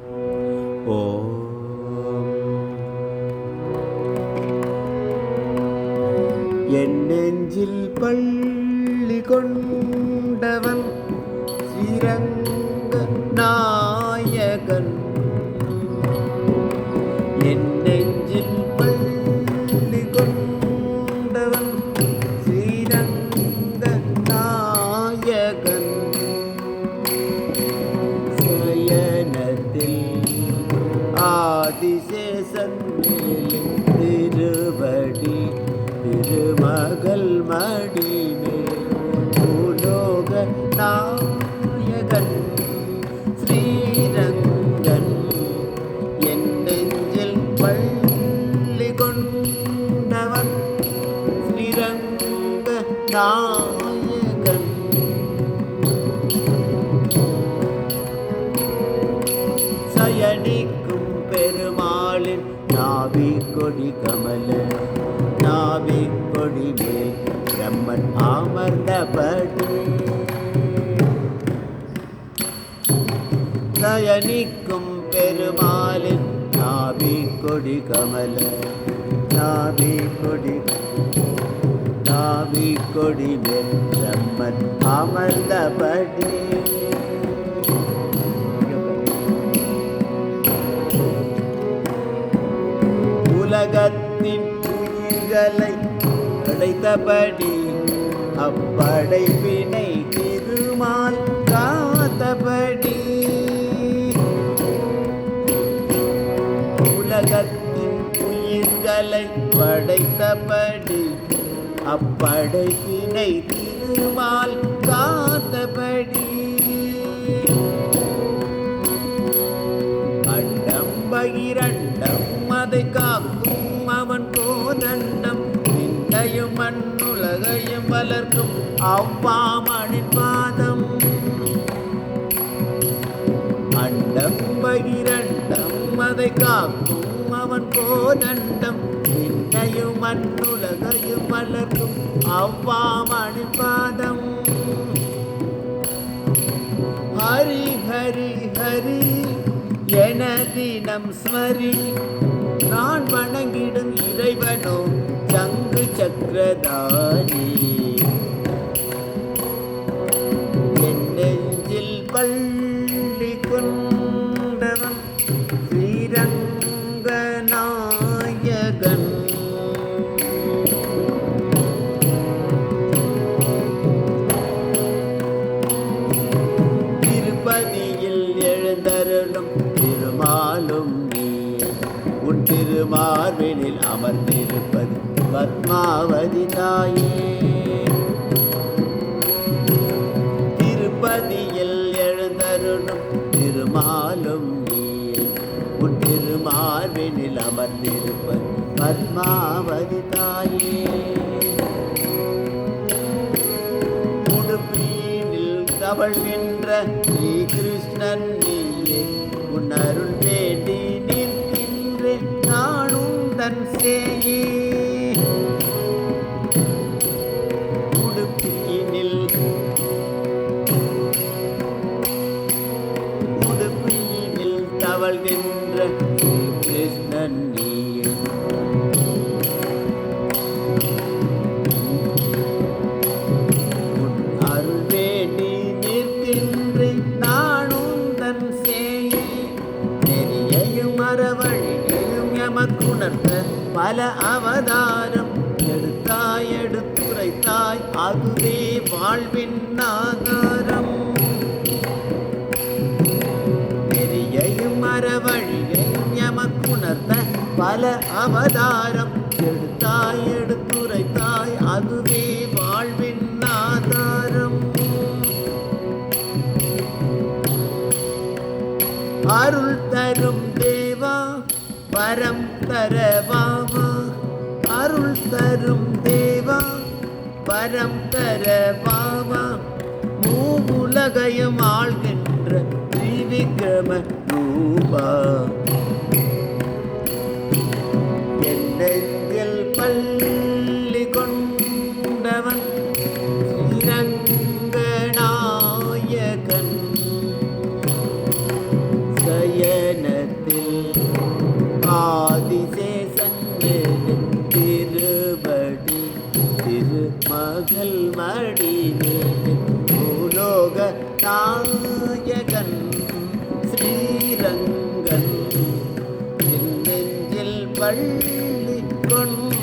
ஓம். என் நெஞ்சில் பள்ளி கொண்டவன் ஸ்ரீரங்க நாயகன். என் நெஞ்சில் பள்ளி கொண்ட ஆதிசேஷன் திருவடி திருமகள் மடிமே பூலோக நாயகன் ஸ்ரீரங்கன். என் நெஞ்சில் பள்ளி கொண்டவன் ஸ்ரீரங்க நாயகன். சயனிக்கும் பெருமாளின் நாவி கொடி கமல நாவி கொடி மேல் பிரம்மன் அமர்ந்தபடி. நயனிக்கும் பெருமாளின் நாவி கொடி கமல நாவி கொடி நாவி கொடி மேல் பிரம்மன் அமர்ந்தபடி. உலகத்தின் உயிர்களை படைத்தபடி அப்படைப்பினை திருமால் காத்தபடி. உலகத்தின் உயிர்களை படைத்தபடி அப்படைப்பினை திருமால் காத்தபடி. அண்டம் பகிரண்டம் அதை வளர்க்கும் அவ்வாமணின் பாதம். அண்டம் பகிரண்டம் அதை காக்கும் அவன் போதண்டம் விண்ணையும் மண்ணுலகையும் வளர்க்கும் அவ்வாமணின் பாதம். ஹரி ஹரி ஹரி என தினம் ஸ்மரி. நான் வணங்கிடும் இறைவனோ சங்கு சக்கரதாரி. பள்ளி கொண்டவன் ஸ்ரீரங்க நாயகன் திருப்பதியில் எழுந்தருளும் திருமாலும் உன் திருமார்பினில் அமர்ந்திருப்பது பத்மாவதி தாயே. எழுந்தருளும் திருமாலும் உன் திருமார்பினில் அமர்ந்திருப்பது பத்மாவதி தாயே. உடுப்பீனில் தவழ் நின்ற ஸ்ரீ கிருஷ்ணன் நீயே. உன் அருள் வேண்டி நிற்கின்றேன் நானும் தன் சேயே. எமக்குணர்த்த பல அவதாரம் எடுத்தாய் எடுத்துரைத்தாய். அதுவே வாழ்வின் ஆதாரம். நெறியையும் அறவழியையும் எமக்குணர்த்த பல அவதாரம் எடுத்தாய் எடுத்துரைத்தாய். அதுவே வரம் தர தரவாமா மூவுலகையும் ஆள்கின்ற திரிவிக்ரம ரூபா. ஸ்ரீரங்கன் கொண்டு